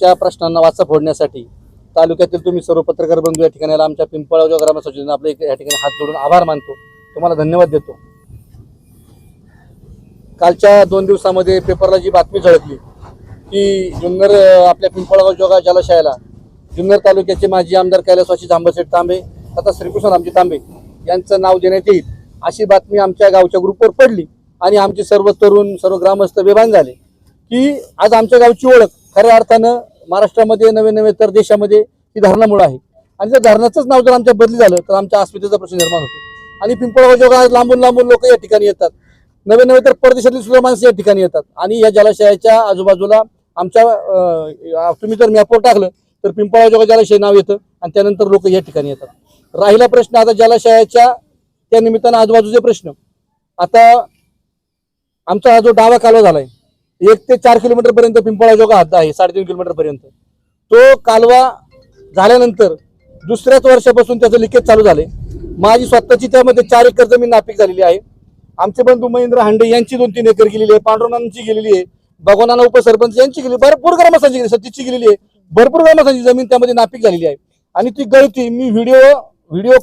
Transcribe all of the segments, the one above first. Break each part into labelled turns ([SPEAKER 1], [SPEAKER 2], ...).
[SPEAKER 1] च्या प्रश्नांना वाचा फोडण्यासाठी तालुक्यातील तुम्ही सर्व पत्रकार बंधू या ठिकाणी आमच्या पिंपळगाव ग्रामसचिवांना आपले या ठिकाणी हात जोडून आभार मानतो. तुम्हाला धन्यवाद देतो. कालच्या दोन दिवसामध्ये पेपरला जी बातमी झळकली की जुन्नर आपल्या पिंपळगाव जोगा जलाशयाला जुन्नर तालुक्याचे माजी आमदार कैलासवासी जांबसेठ तांबे तथा श्रीकृष्ण रामजी तांबे यांचं नाव देण्यात येईल अशी बातमी आमच्या गावच्या ग्रुपवर पडली आणि आमचे सर्व तरुण सर्व ग्रामस्थ बेभान झाले की आज आमच्या गावची ओळख खऱ्या अर्थानं महाराष्ट्रामध्ये नवे नवे तर देशामध्ये ही धरणामुळे आहे. आणि त्या धरणाचंच नाव जर आमच्या बदली झालं तर आमच्या अस्मितेचा प्रश्न निर्माण होतो. आणि पिंपळगाव लांबून लांबून लोक या ठिकाणी येतात. नवे नवे तर परदेशातील सुद्धा माणसं या ठिकाणी येतात. आणि या जलाशयाच्या आजूबाजूला आमच्या तुम्ही जर मॅपवर टाकलं तर पिंपळगाव जोगा जलाशय नाव येतं आणि त्यानंतर लोक या ठिकाणी येतात. राहिला प्रश्न आता जलाशयाच्या त्या निमित्तानं आजूबाजूचे प्रश्न. आता आमचा हा जो डावा कालवा झालाय एक ते चार किलोमीटर पर्यंत पिंपळा जोगा हद्द आहे साडेतीन किलोमीटर पर्यंत. तो कालवा झाल्यानंतर दुसऱ्याच वर्षापासून त्याचं लिकेज चालू झाले माझी स्वतःची त्यामध्ये चार एकर जमीन नापीक झालेली आहे. आमचे बंधू महेंद्र हांडे यांची दोन तीन एकर गेलेली आहे पांडुरंगांची गेलेली आहे भगवानाना उपसरपंच यांची गेली भरपूर ग्रामस्थांची गेली सतीची गेलेली आहे भरपूर ग्रामस्थांची जमीन त्यामध्ये नापीक झालेली आहे. आणि ती गळती मी व्हिडिओ व्हिडिओ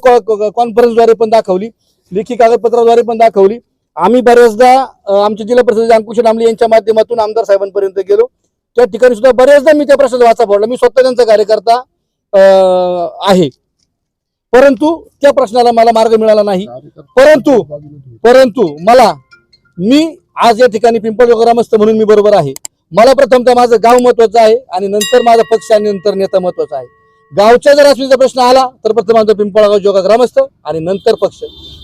[SPEAKER 1] कॉन्फरन्सद्वारे पण दाखवली लेखी कागदपत्राद्वारे पण दाखवली. आम्ही बऱ्याचदा आमचे जिल्हा परिषद अंकुश डांबले यांच्या माध्यमातून आमदार साहेबांपर्यंत गेलो. त्या ठिकाणी सुद्धा बऱ्याचदा मी त्या प्रश्नाचा वाचा फोडला. मी स्वतः त्यांचा कार्यकर्ता आहे. परंतु त्या प्रश्नाला मला मार्ग मिळाला नाही. परंतु परंतु मला मी आज या ठिकाणी पिंपळ ग्रामस्थ म्हणून मी बरोबर आहे. मला प्रथमतः माझं गाव महत्वाचं आहे आणि नंतर माझा पक्ष आणि नंतर नेता महत्त्वाचा आहे. गावच्या जर अस्मिचा प्रश्न आला तर प्रथम माझं पिंपळगाव जोगा ग्रामस्थ आणि नंतर पक्ष.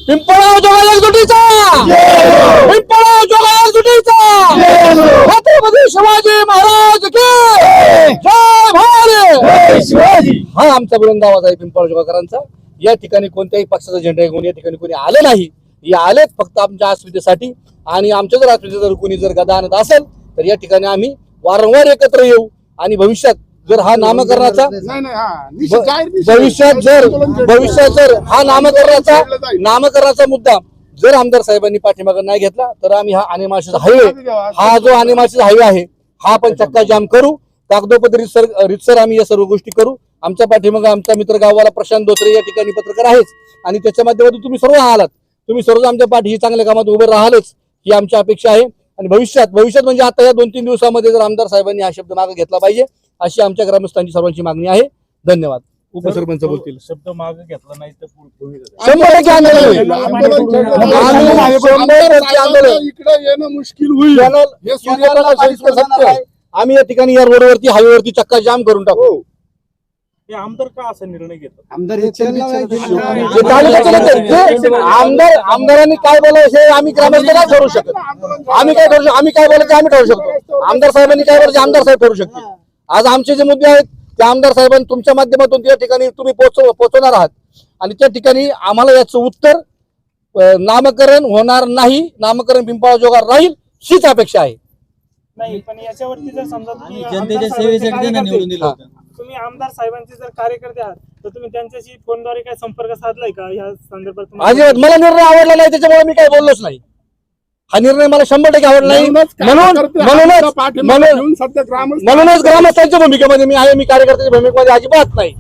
[SPEAKER 1] पिंपळगाव जोगा एकजुटीचा! पिंपळगाव जोगा एकजुटीचा! छत्रपती शिवाजी महाराज की जय भारत! हा आमचा आवाज आहे पिंपळ जोगाकरांचा या ठिकाणी कोणत्याही पक्षाचा झेंडा घेऊन या ठिकाणी कोणी आले नाही. हे आलेत फक्त आमच्या अस्मितेसाठी. आणि आमच्या जर अस्मिते जर कोणी जर गदा आणत असेल तर या ठिकाणी आम्ही वारंवार एकत्र येऊ आणि भविष्यात जर हा नामकरणाचा
[SPEAKER 2] हा.
[SPEAKER 1] भविष्यात जर भविष्यात जर हा नामकरणाचा. नामकरणाचा मुद्दा जर आमदार साहेबांनी पाठीमागे नाही घेतला तर आम्ही हा आणेमाशीचा हायवे हा जो आणेमाशीचा हायवे आहे हा पण चक्का जाम करू. कागदोपत्री रितसर रितसर आम्ही या सर्व गोष्टी करू. आमच्या पाठीमागे आमचा मित्र गाववाला प्रशांत धोत्रे या ठिकाणी पत्रकार आहेच. आणि त्याच्या माध्यमातून तुम्ही सर्व आलात. तुम्ही सर्व आमच्या पाठीशी चांगल्या कामात उभे राहालच. ही आमची अपेक्षा आहे. आणि भविष्यात भविष्यात म्हणजे आता या दोन तीन दिवसामध्ये जर आमदार साहेबांनी हा शब्द मागे घेतला पाहिजे अशी आमच्या ग्रामस्थांची सर्वांची मागणी आहे. धन्यवाद. उपसरपंच बोलतील.
[SPEAKER 3] शब्द मागे घेतला नाही तर.
[SPEAKER 1] शंभर टक्के आंदोलन.
[SPEAKER 2] इकडे येणं मुश्किल होईल. हे सूर्यप्रकाश.
[SPEAKER 1] आम्ही या ठिकाणी या रोडवरती हायवेवरती चक्का जाम करून टाकू.
[SPEAKER 2] हो.
[SPEAKER 3] आमदार का असा निर्णय घेतात?
[SPEAKER 4] आमदार
[SPEAKER 1] जे तालुक्याचे लोक आहेत, ते आमदार आमदारांनी काय बोलायचं हे आम्ही ग्रामस्थ नाही ठरवू शकत. आम्ही काय ठरवू शकतो आम्ही काय बोलायचं आम्ही ठरवू शकतो. आमदार साहेबांनी काय बोलायचं आमदार साहेब ठरवू शकतो आज आमचे जे मुद्दे आहेत ते आमदार साहेबांनी तुमच्या माध्यमातून त्या ठिकाणी तुम्ही पोहोचव पोहोचवणार आहात. आणि त्या ठिकाणी आम्हाला याचं उत्तर नामकरण होणार नाही नामकरण पिंपळा जोगार राहील हीच अपेक्षा आहे.
[SPEAKER 5] नाही पण याच्यावरती जर समजा तुम्ही
[SPEAKER 6] जनतेच्या
[SPEAKER 5] आमदार
[SPEAKER 6] सेवेसाठी त्यांना निवडून दिलं होतं.
[SPEAKER 5] तुम्ही आमदार साहेबांचे जर कार्यकर्ते आहात तर तुम्ही त्यांच्याशी फोनद्वारे काय संपर्क साधलाय का? या संदर्भात तुम्हाला-
[SPEAKER 1] अजिबात मला निर्णय आवडला नाही त्याच्यामुळे मी काही बोललोच नाही. हा निर्णय मला शंभर टक्के आवडला नाही. म्हणून म्हणूनच म्हणूनच ग्रामस्थांच्या भूमिकेमध्ये मी आहे. मी कार्यकर्त्याच्या भूमिकेमध्ये अजिबात नाही.